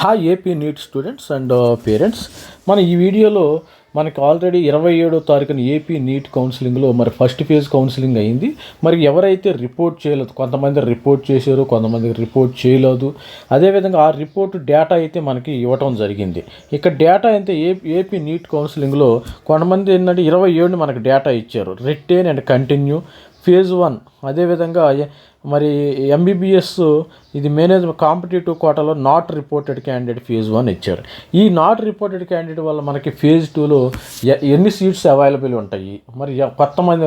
Hi AP NEET students and parents మన ఈ వీడియోలో మనకి ఆల్రెడీ ఇరవై ఏడో తారీఖున ఏపీ నీట్ కౌన్సిలింగ్లో మరి ఫస్ట్ ఫేజ్ కౌన్సిలింగ్ అయింది. మరి ఎవరైతే రిపోర్ట్ చేయలేదు కొంతమంది రిపోర్ట్ చేశారు కొంతమంది రిపోర్ట్ చేయలేదు. అదేవిధంగా ఆ రిపోర్ట్ డేటా అయితే మనకి ఇవ్వటం జరిగింది. ఇక్కడ డేటా అయితే ఏ ఏపీ నీట్ కౌన్సిలింగ్లో కొంతమంది ఏంటంటే ఇరవై ఏడు మనకి డేటా ఇచ్చారు. Retain and continue phase one. అదేవిధంగా మరి ఎంబీబీఎస్ ఇది మేనేజ్మెంట్ కాంపిటేటివ్ కోటాలో not reported candidate phase one ఇచ్చారు. ఈ నాట్ రిపోర్టెడ్ క్యాండిడేట్ వల్ల మనకి ఫేజ్ టూలో ఎన్ని సీట్స్ అవైలబుల్ ఉంటాయి? మరి కొత్త మంది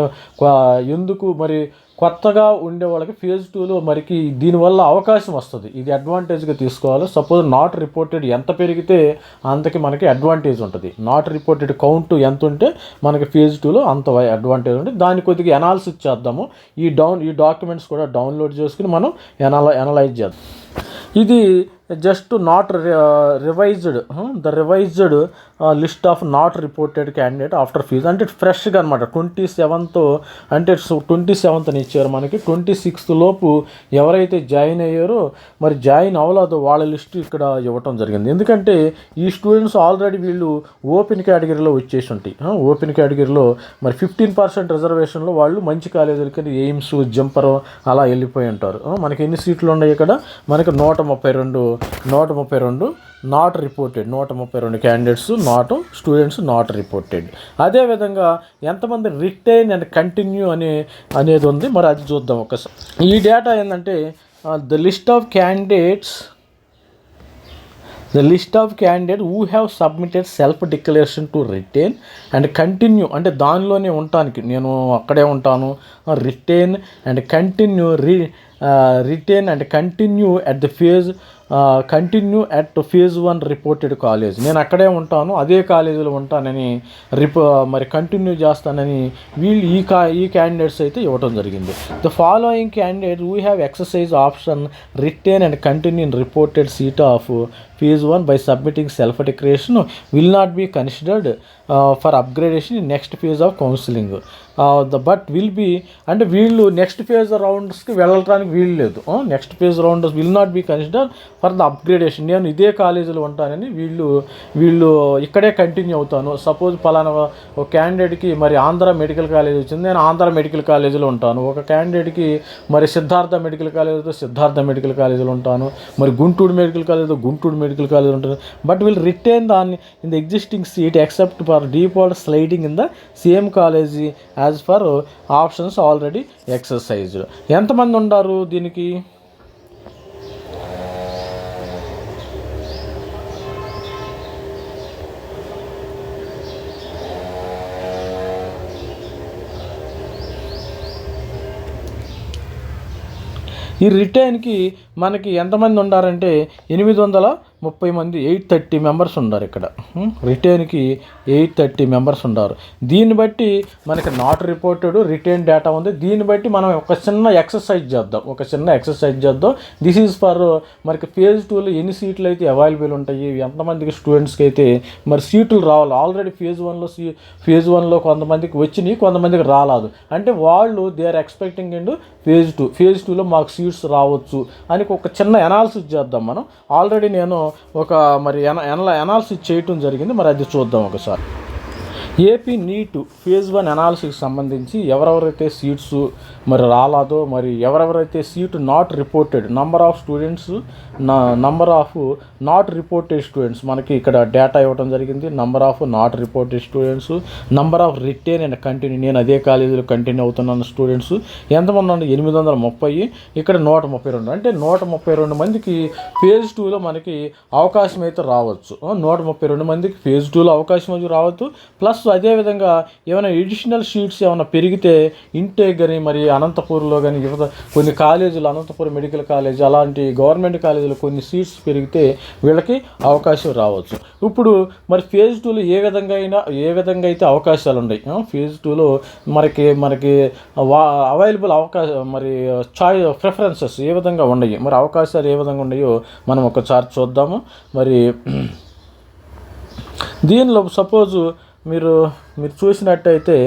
ఎందుకు మరి కొత్తగా ఉండే వాళ్ళకి ఫేజ్ టూలో మరికి దీనివల్ల అవకాశం వస్తుంది. ఇది అడ్వాంటేజ్గా తీసుకోవాలి. సపోజ్ నాట్ రిపోర్టెడ్ ఎంత పెరిగితే అంతకి మనకి అడ్వాంటేజ్ ఉంటుంది. నాట్ రిపోర్టెడ్ కౌంట్ ఎంత ఉంటే మనకి ఫేజ్ టూలో అంత అడ్వాంటేజ్ ఉంటుంది. దాని కొద్దిగా ఎనాలిసిస్ చేద్దాము. ఈ డౌన్ ఈ డాక్యుమెంట్స్ కూడా డౌన్లోడ్ చేసుకుని మనం ఎనాల ఎనలైజ్ చేద్దాం. ఇది just not revised the revised list of not reported candidate after phase అంటే ఫ్రెష్గా అనమాట ట్వంటీ సెవెంత్ అంటే ట్వంటీ సెవెంత్ని ఇచ్చారు మనకి. ట్వంటీ సిక్స్త్ లోపు ఎవరైతే జాయిన్ అయ్యారో మరి జాయిన్ అవ్వలేదో వాళ్ళ లిస్ట్ ఇక్కడ ఇవ్వటం జరిగింది. ఎందుకంటే ఈ స్టూడెంట్స్ ఆల్రెడీ వీళ్ళు ఓపెన్ కేటగిరీలో వచ్చేసి ఉంటాయి. ఓపెన్ కేటగిరీలో మరి ఫిఫ్టీన్ పర్సెంట్ రిజర్వేషన్లో వాళ్ళు మంచి కాలేజీలకి ఎయిమ్స్ జంపర్ అలా వెళ్ళిపోయి ఉంటారు. మనకి ఎన్ని సీట్లు ఉన్నాయి ఇక్కడ? మనకి నూట ముప్పై రెండు నూట ముప్పై రెండు నాట్ రిపోర్టెడ్ నూట ముప్పై రెండు candidates not students not reported అదేవిధంగా ఎంతమంది రిటైన్ అండ్ కంటిన్యూ అనే అనేది ఉంది. మరి అది చూద్దాం ఒకసారి. ఈ డేటా ఏంటంటే the list of candidates the list of candidate who have submitted self declaration to retain and continue అంటే దానిలోనే ఉండటానికి నేను అక్కడే ఉంటాను. Retain and continue re retain and continue at the phase continue at phase one reported college నేను అక్కడే ఉంటాను అదే కాలేజీలో ఉంటానని రిపో మరి కంటిన్యూ చేస్తానని వీళ్ళు ఈ కా ఈ క్యాండిడేట్స్ అయితే ఇవ్వడం జరిగింది. The following candidate we have exercise option retain and continue in reported seat of phase one by submitting self declaration will not be considered for upgradation in next phase of counselling the but will be అంటే వీళ్ళు next phase రౌండ్స్కి వెళ్ళటానికి వీలు లేదు. Next phase rounds will not be consider for the upgradation నేను ఇదే కాలేజీలో ఉంటానని వీళ్ళు వీళ్ళు ఇక్కడే కంటిన్యూ అవుతాను. సపోజ్ పలానా ఒక క్యాండిడేట్కి మరి ఆంధ్ర మెడికల్ కాలేజ్ వచ్చింది నేను ఆంధ్ర మెడికల్ కాలేజీలో ఉంటాను. ఒక క్యాండిడేట్కి మరి సిద్ధార్థ మెడికల్ కాలేజీతో సిద్ధార్థ మెడికల్ కాలేజీలో ఉంటాను. మరి గుంటూరు మెడికల్ కాలేజీతో గుంటూరు మెడికల్ కాలేజ్ ఉంటుంది. బట్ విల్ రిటైన్ దాన్ని in the existing seat except for default sliding in the same college as per options already exercise ఎంతమంది ఉండారు దీనికి? ఈ రిటైన్కి మనకి ఎంతమంది ఉండారంటే ఎనిమిది వందల ముప్పై మంది ఎయిట్ థర్టీ మెంబర్స్ ఉన్నారు ఇక్కడ. రిటైన్కి ఎయిట్ థర్టీ మెంబర్స్ ఉన్నారు. దీన్ని బట్టి మనకి నాట్ రిపోర్టెడ్ రిటైన్ డేటా ఉంది. దీన్ని బట్టి మనం ఒక చిన్న ఎక్సర్సైజ్ చేద్దాం. ఒక చిన్న ఎక్సర్సైజ్ చేద్దాం. దిస్ ఈజ్ ఫర్ మనకి ఫేజ్ టూలో ఎన్ని సీట్లు అయితే అవైలబుల్ ఉంటాయి ఎంతమందికి స్టూడెంట్స్కి అయితే మరి సీట్లు రావాలి. ఆల్రెడీ ఫేజ్ వన్లో సీ ఫేజ్ వన్లో కొంతమందికి వచ్చినాయి కొంతమందికి రాలేదు. అంటే వాళ్ళు they are expecting and phase two phase టూలో మాకు సీట్స్ రావచ్చు. అని ఒక చిన్న ఎనాలిసిస్ చేద్దాం మనం. ఆల్రెడీ నేను ఒక మరి ఎన ఎన ఎనాలిసిస్ చేయటం జరిగింది. మరి అది చూద్దాం ఒకసారి. AP NEET phase one analysis సంబంధించి ఎవరెవరైతే సీట్స్ మరి రాలాదో మరి ఎవరెవరైతే seat not reported number of students number of not reported students మనకి ఇక్కడ డేటా ఇవ్వడం జరిగింది. Number of not reported students number of retain and continue నేను అదే కాలేజీలో కంటిన్యూ అవుతున్నాను స్టూడెంట్స్ ఎంతమంది ఉన్నారు? ఎనిమిది వందల ముప్పై. ఇక్కడ నూట ముప్పై రెండు. అంటే నూట ముప్పై రెండు మందికి ఫేజ్ టూలో మనకి అవకాశం అయితే రావచ్చు. నూట ముప్పై రెండు మందికి ఫేజ్ టూలో అవకాశం అయితే రావచ్చు. ప్లస్ అదేవిధంగా ఏమైనా ఎడిషనల్ సీట్స్ ఏమైనా పెరిగితే ఇంటేక్ కానీ మరి అనంతపూర్లో కానీ యువత కొన్ని కాలేజీలు అనంతపురం మెడికల్ కాలేజ్ అలాంటి గవర్నమెంట్ కాలేజీలో కొన్ని సీట్స్ పెరిగితే వీళ్ళకి అవకాశం రావచ్చు. ఇప్పుడు మరి ఫేజ్ టూలో ఏ విధంగా అయినా ఏ విధంగా అయితే అవకాశాలు ఉన్నాయి ఫేజ్ టూలో మనకి మనకి వా అవైలబుల్ అవకాశం మరి చాయ్ ప్రిఫరెన్సెస్ ఏ విధంగా ఉన్నాయి మరి అవకాశాలు ఏ విధంగా ఉన్నాయో మనం ఒకసారి చూద్దాము. మరి దీనిలో సపోజు మీరు మీరు చూసినట్టయితే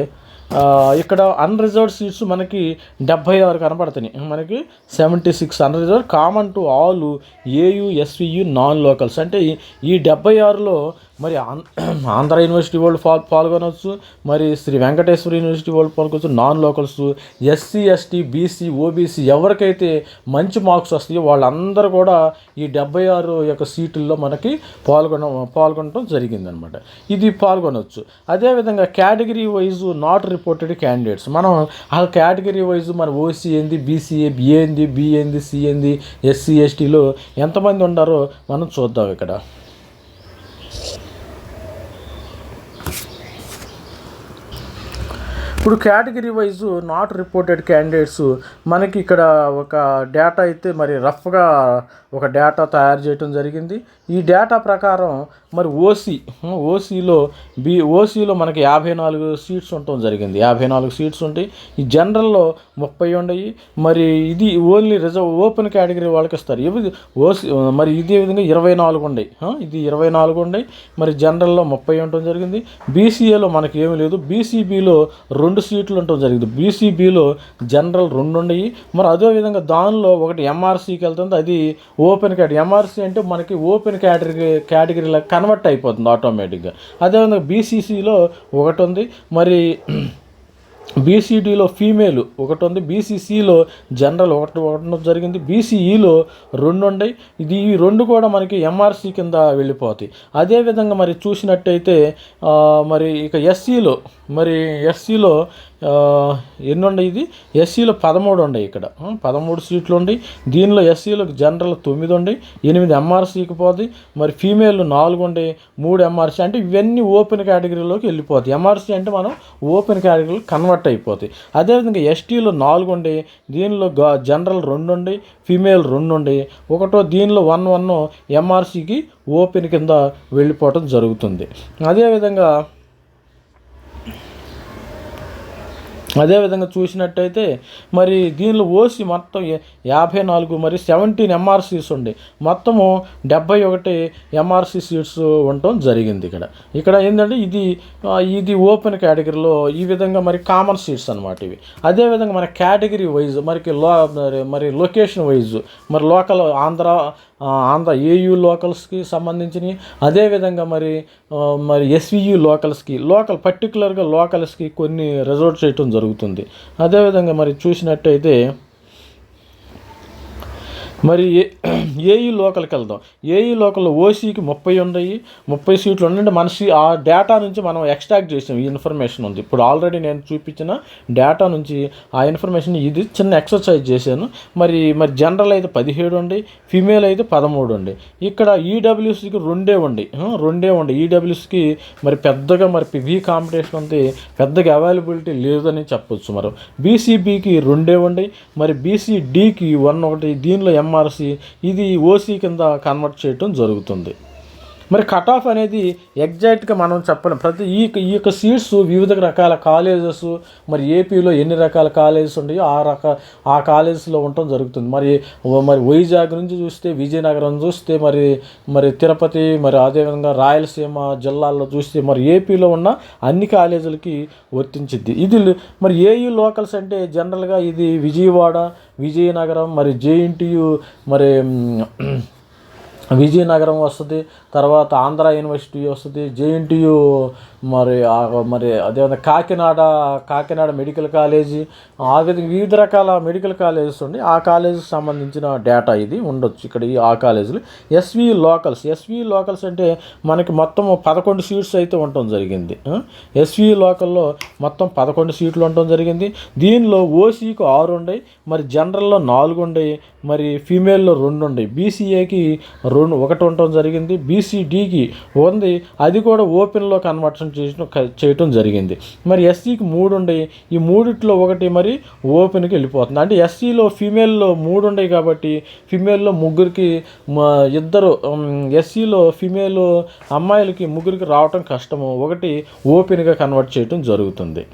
ఇక్కడ అన్రిజర్వ్డ్ సీట్స్ మనకి డెబ్బై ఆరు కనపడుతున్నాయి. మనకి seventy six unreserved common to all AU SVU non locals అంటే ఈ- ఈ డెబ్బై ఆరులో మరి ఆంధ్ర యూనివర్సిటీ వాళ్ళు పాల్ పాల్గొనవచ్చు మరి శ్రీ వెంకటేశ్వర యూనివర్సిటీ వాళ్ళు పాల్గొనవచ్చు non locals SC ST BC OBC ఎవరికైతే మంచి మార్క్స్ వస్తాయో వాళ్ళందరూ కూడా ఈ డెబ్బై ఆరు యొక్క సీట్లలో మనకి పాల్గొన పాల్గొనడం జరిగిందనమాట. ఇది పాల్గొనవచ్చు అదేవిధంగా category wise not reported candidates. మనం ఆ కేటగిరీ వైజ్ మన ఓసీ ఏంది బీసీఏ బిఏ ఏంది బి ఏంది సి ఏంది ఎస్సీ ఎస్టీలో ఎంతమంది ఉన్నారో మనం చూద్దాం ఇక్కడ. ఇప్పుడు category wise not reported candidates మనకి ఇక్కడ ఒక డేటా అయితే మరి రఫ్గా ఒక డేటా తయారు చేయడం జరిగింది. ఈ డేటా ప్రకారం మరి ఓసీ ఓసీలో బి ఓసీలో మనకి యాభై నాలుగు సీట్స్ ఉండటం జరిగింది. యాభై నాలుగు సీట్స్ ఉంటాయి. ఈ జనరల్లో ముప్పై ఉండయి. మరి ఇది ఓన్లీ రిజర్వ్ ఓపెన్ కేటగిరీ వాళ్ళకి ఇస్తారు. ఇవి ఓసీ మరి ఇదే విధంగా ఇరవై నాలుగు ఉండయి. ఇది ఇరవై నాలుగు ఉండయి. మరి జనరల్లో ముప్పై ఉండటం జరిగింది. బీసీఏలో మనకి ఏమీ లేదు. బీసీబీలో రెండు రెండు సీట్లు ఉండటం జరిగింది. బీసీబీలో జనరల్ రెండు ఉన్నాయి. మరి అదేవిధంగా దానిలో ఒకటి ఎంఆర్సీకి వెళ్తుంది. అది ఓపెన్ కేటగిరీ ఎంఆర్సీ అంటే మనకి ఓపెన్ కేటగిరీ కేటగిరీలో కన్వర్ట్ అయిపోతుంది ఆటోమేటిక్గా. అదేవిధంగా బీసీసీలో ఒకటి ఉంది. మరి బీసీడీలో ఫీమేల్ ఒకటి ఉంది. బీసీసీలో జనరల్ ఒకటి ఒకటి జరిగింది. బీసీఈలో రెండు ఉన్నాయి ఇది ఈ రెండు కూడా మనకి ఎంఆర్సీ కింద వెళ్ళిపోతాయి. అదేవిధంగా మరి చూసినట్టయితే మరి ఇక ఎస్సీలో మరి ఎస్సీలో ఎన్ని ఉన్నాయి ఇది? ఎస్సీలో పదమూడు ఉన్నాయి ఇక్కడ. పదమూడు సీట్లు ఉండి దీనిలో ఎస్సీలో జనరల్ తొమ్మిది ఉండి ఎనిమిది ఎంఆర్సీకి పోతాయి మరి ఫీమేల్ నాలుగు ఉండి మూడు ఎంఆర్సీ అంటే ఇవన్నీ ఓపెన్ కేటగిరీలోకి వెళ్ళిపోతాయి ఎంఆర్సీ అంటే మనం ఓపెన్ కేటగిరీలో కన్వర్ట్ అయిపోతాయి అదేవిధంగా ఎస్టీలో నాలుగు ఉండి దీనిలో గా జనరల్ రెండు ఉండి ఫీమేల్ రెండు ఉండి ఒకటో దీనిలో వన్ వన్ ఎంఆర్సీకి ఓపెన్ కింద వెళ్ళిపోవటం జరుగుతుంది. అదేవిధంగా అదేవిధంగా చూసినట్టయితే మరి దీనిలో ఓసి మొత్తం యాభై నాలుగు మరి సెవెంటీన్ ఎంఆర్సీస్ ఉండే. మొత్తము డెబ్బై ఒకటి ఎంఆర్సీ సీట్స్ ఉండటం జరిగింది ఇక్కడ. ఇక్కడ ఏంటంటే ఇది ఇది ఓపెన్ కేటగిరీలో ఈ విధంగా మరి కామన్ సీట్స్ అనమాట ఇవి. అదేవిధంగా మన కేటగిరీ వైజ్ మరికి లో మరి- లొకేషన్ వైజ్ మరి లోకల్ ఆంధ్ర ఆంధ్ర ఏయూ లోకల్స్కి సంబంధించినవి. అదేవిధంగా మరి మరి ఎస్వియు లోకల్స్కి లోకల్ పర్టికులర్గా లోకల్స్కి కొన్ని రిజర్వ్ చేయటం జరుగుతుంది. అదేవిధంగా మరి చూసినట్టయితే మరి ఏ ఏఈ లోకల్కి వెళ్దాం. ఏఈ లోకల్లో ఓసీకి ముప్పై ఉన్నాయి ముప్పై సీట్లు ఉండండి మనిషి ఆ డేటా నుంచి మనం ఎక్స్ట్రాక్ట్ చేసాం ఈ ఇన్ఫర్మేషన్ ఉంది. ఇప్పుడు ఆల్రెడీ నేను చూపించిన డేటా నుంచి ఆ ఇన్ఫర్మేషన్ ఇది చిన్న ఎక్సర్సైజ్ చేశాను. మరి మరి జనరల్ అయితే పదిహేడు ఉండి ఫీమేల్ అయితే పదమూడు ఉండి ఇక్కడ ఈడబ్ల్యూసీకి రెండే ఉండి రెండే ఉండి ఈడబ్ల్యూసీకి మరి పెద్దగా మరి పివి కాంపిటీషన్ ఉంది. పెద్దగా అవైలబిలిటీ లేదని చెప్పొచ్చు మరి. బీసీబీకి రెండే ఉండి మరి బీసీడీకి వన్ ఒకటి. దీనిలో ఎం ఎంఆర్సి ఇది ఓసీ కింద కన్వర్ట్ చేయటం జరుగుతుంది. మరి కట్ ఆఫ్ అనేది ఎగ్జాక్ట్గా మనం చెప్పలేం. ప్రతి ఈ ఈ యొక్క సీట్స్ వివిధ రకాల కాలేజెస్ మరి ఏపీలో ఎన్ని రకాల కాలేజెస్ ఉన్నాయో ఆ రక ఆ కాలేజెస్లో ఉండటం జరుగుతుంది. మరి మరి వైజాగ్ నుంచి చూస్తే విజయనగరం చూస్తే మరి మరి తిరుపతి మరి అదేవిధంగా రాయలసీమ జిల్లాల్లో చూస్తే మరి ఏపీలో ఉన్న అన్ని కాలేజీలకి వర్తించిద్ది. ఇది మరి ఏయూ లోకల్స్ అంటే జనరల్గా ఇది విజయవాడ విజయనగరం మరి జేఎన్టీయు మరి విజయనగరం వస్తుంది తర్వాత ఆంధ్ర యూనివర్సిటీ వస్తుంది జేఎన్టీయు మరి మరి అదేవిధంగా కాకినాడ కాకినాడ మెడికల్ కాలేజీ ఆ విధంగా వివిధ రకాల మెడికల్ కాలేజెస్ ఉండి ఆ కాలేజీకి సంబంధించిన డేటా ఇది ఉండొచ్చు. ఇక్కడ ఈ ఆ కాలేజీలు. SV locals. ఎస్వి లోకల్స్ అంటే మనకి మొత్తం పదకొండు సీట్స్ అయితే ఉండటం జరిగింది. ఎస్వి లోకల్లో మొత్తం పదకొండు సీట్లు ఉండటం జరిగింది. దీనిలో ఓసీకి ఆరు ఉండయి మరి జనరల్లో నాలుగు ఉండయి మరి ఫీమేల్లో రెండు ఉన్నాయి. బీసీఏకి రెండు ఒకటి ఉండటం జరిగింది. బీసీడీకి ఉంది. అది కూడా ఓపెన్లో కన్వర్షన్ చేయడం చేయటం జరిగింది. మరి ఎస్సీకి మూడు ఉన్నాయి. ఈ మూడిట్లో ఒకటి మరి ఓపెన్కి వెళ్ళిపోతుంది. అంటే ఎస్సీలో ఫీమేల్లో మూడు ఉన్నాయి కాబట్టి ఫీమేల్లో ముగ్గురికి ఇద్దరు ఎస్సీలో ఫీమేల్ అమ్మాయిలకి ముగ్గురికి రావటం కష్టము. ఒకటి ఓపెన్గా కన్వర్ట్ చేయటం జరుగుతుంది.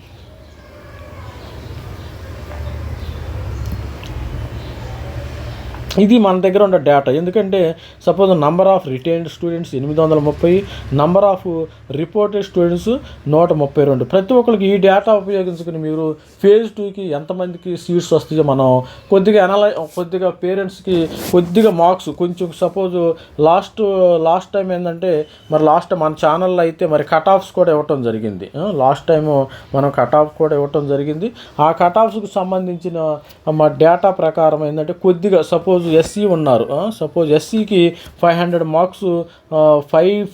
ఇది మన దగ్గర ఉన్న డేటా ఎందుకంటే suppose number of retained students ఎనిమిది వందల ముప్పై నంబర్ ఆఫ్ రిపోర్టెడ్ స్టూడెంట్స్ నూట ముప్పై రెండు. ప్రతి ఒక్కరికి ఈ డేటా ఉపయోగించుకుని మీరు ఫేజ్ టూకి ఎంతమందికి సీట్స్ వస్తాయో మనం కొద్దిగా అనలై కొద్దిగా పేరెంట్స్కి కొద్దిగా మార్క్స్ కొంచెం సపోజ్ లాస్ట్ లాస్ట్ టైం ఏంటంటే మరి లాస్ట్ మన ఛానల్లో అయితే మరి కట్ ఆఫ్స్ కూడా ఇవ్వటం జరిగింది. లాస్ట్ టైం మనం కట్ ఆఫ్ కూడా ఇవ్వటం జరిగింది. ఆ కట్ ఆఫ్స్కి సంబంధించిన మా డేటా ప్రకారం ఏంటంటే కొద్దిగా సపోజ్ ఎస్సీ ఉన్నారు. Suppose ఎస్సీకి five hundred marks five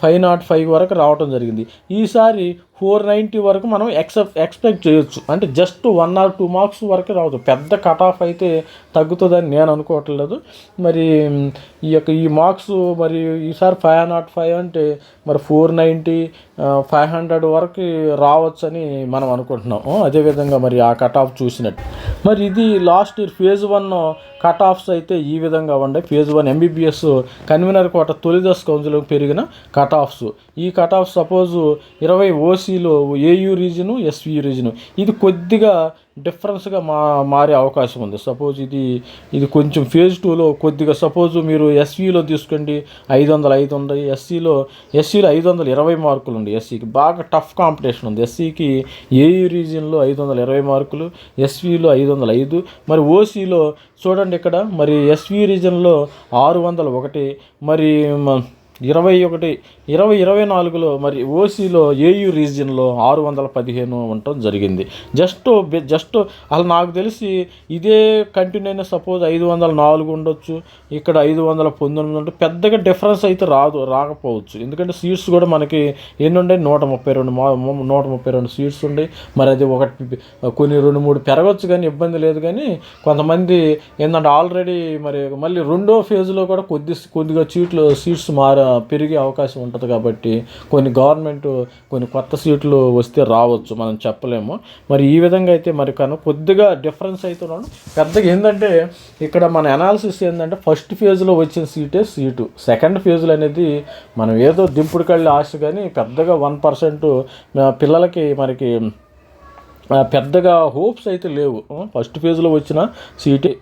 five not five వరకు రావటం జరిగింది. ఈసారి ఫోర్ నైంటీ వరకు మనం ఎక్సెప్ట్ ఎక్స్పెక్ట్ చేయొచ్చు. అంటే just one or two marks వరకు రావచ్చు పెద్ద కట్ ఆఫ్ అయితే తగ్గుతుందని నేను అనుకోవట్లేదు. మరి ఈ యొక్క ఈ మార్క్స్ మరి ఈసారి ఫైవ్ నాట్ ఫైవ్ అంటే మరి ఫోర్ నైంటీ ఫైవ్ హండ్రెడ్ వరకు రావచ్చని మనం అనుకుంటున్నాము అదేవిధంగా మరి ఆ కట్ ఆఫ్ చూసినట్టు. మరి ఇది last year phase one cut offs అయితే ఈ విధంగా ఉండే. Phase one MBBS convener quota తొలిదశ council పెరిగిన కట్ ఆఫ్స్. ఈ కట్ ఆఫ్ సపోజ్ ఇరవై ఓసీ ఎస్సీలో ఏయూ రీజను ఎస్వి రీజను ఇది కొద్దిగా డిఫరెన్స్గా మా మారే అవకాశం ఉంది. సపోజ్ ఇది ఇది కొంచెం ఫేజ్ టూలో కొద్దిగా సపోజ్ మీరు ఎస్వీలో తీసుకోండి ఐదు వందలు ఐదు ఉంది ఎస్సీలో ఎస్సీలో ఐదు వందల ఇరవై మార్కులు ఉంది ఎస్సీకి. బాగా టఫ్ కాంపిటీషన్ ఉంది. ఎస్సీకి ఏయూ రీజియన్లో ఐదు వందల ఇరవై మార్కులు ఎస్వీలో ఐదు వందల ఐదు మరి ఓసీలో చూడండి ఇక్కడ మరి ఎస్వీ రీజన్లో ఆరు వందల ఒకటి మరి మ- ఇరవై ఒకటి ఇరవై ఇరవై నాలుగులో మరి ఓసీలో ఏయూ రీజియన్లో ఆరు వందల పదిహేను ఉండటం జరిగింది. జస్ట్ జస్ట్ అసలు నాకు తెలిసి ఇదే కంటిన్యూ అయిన సపోజ్ ఐదు వందల నాలుగు ఉండొచ్చు ఇక్కడ ఐదు వందల పంతొమ్మిది ఉంటే పెద్దగా డిఫరెన్స్ అయితే రాదు రాకపోవచ్చు. ఎందుకంటే సీట్స్ కూడా మనకి ఎన్ని ఉండే? నూట ముప్పై రెండు నూట ముప్పై రెండు సీట్స్ ఉండే. మరి అది ఒకటి కొన్ని రెండు మూడు పెరగచ్చు కానీ ఇబ్బంది లేదు కానీ కొంతమంది ఏంటంటే ఆల్రెడీ మరి మళ్ళీ రెండో ఫేజ్లో కూడా కొద్ది కొద్దిగా సీట్లు సీట్స్ మార పెరిగే అవకాశం ఉంటుంది కాబట్టి కొన్ని గవర్నమెంట్ కొన్ని కొత్త సీట్లు వస్తే రావచ్చు మనం చెప్పలేము. మరి ఈ విధంగా అయితే మరి కనుక కొద్దిగా డిఫరెన్స్ అయితే ఉన్నాడు పెద్దగా ఏంటంటే ఇక్కడ మన అనాలిసిస్ ఏంటంటే ఫస్ట్ ఫేజ్లో వచ్చిన సీటే సీటు. సెకండ్ ఫేజ్లో అనేది మనం ఏదో దింపుడు కళ్ళి ఆశ కానీ పెద్దగా వన్ పర్సెంట్ పిల్లలకి మనకి పెద్దగా హోప్స్ అయితే లేవు. ఫస్ట్ ఫేజ్లో వచ్చిన సీటే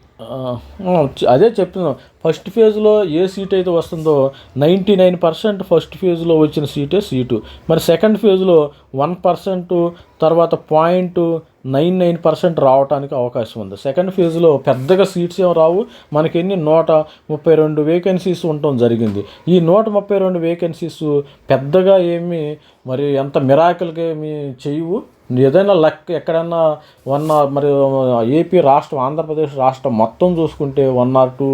అదే చెప్తున్నాం ఫస్ట్ ఫేజ్లో ఏ సీట్ అయితే వస్తుందో నైంటీ నైన్ పర్సెంట్ ఫస్ట్ ఫేజ్లో వచ్చిన సీటే సీటు. మరి సెకండ్ ఫేజ్లో వన్ పర్సెంట్ తర్వాత పాయింట్ నైన్ నైన్ పర్సెంట్ రావడానికి అవకాశం ఉంది. సెకండ్ ఫేజ్లో పెద్దగా సీట్స్ ఏం రావు. మనకి ఎన్ని? నూట ముప్పై రెండు వేకెన్సీస్ ఉండటం జరిగింది. ఈ నూట ముప్పై రెండు వేకెన్సీస్ పెద్దగా ఏమి మరి ఎంత మిరాకిల్కి మీ చేయవు ఏదైనా లక్ ఎక్కడన్నా వన్ ఆర్ మరి ఏపీ రాష్ట్రం ఆంధ్రప్రదేశ్ రాష్ట్రం మొత్తం చూసుకుంటే వన్ ఆర్ టూ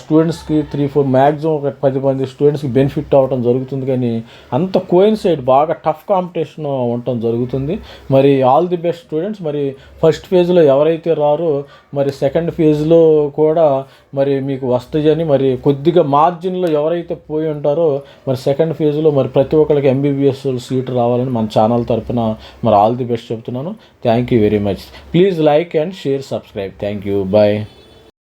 స్టూడెంట్స్కి త్రీ ఫోర్ మ్యాక్సిమం ఒక పది మంది స్టూడెంట్స్కి బెనిఫిట్ అవ్వడం జరుగుతుంది కానీ అంత కోయిన్సైడ్ బాగా టఫ్ కాంపిటీషన్ ఉండటం జరుగుతుంది. మరి ఆల్ ది బెస్ట్ స్టూడెంట్స్ మరి ఫస్ట్ ఫేజ్లో ఎవరైతే రారో మరి సెకండ్ ఫేజ్లో కూడా మరి మీకు వస్తాయని మరి కొద్దిగా మార్జిన్లో ఎవరైతే పోయి ఉంటారో మరి సెకండ్ ఫేజ్లో మరి ప్రతి ఒక్కరికి ఎంబీబీఎస్ సీట్ రావాలని మన ఛానల్ తరపున మరి ఆల్ ది బెస్ట్ చెప్తున్నాను. Thank you very much please like and share subscribe thank you bye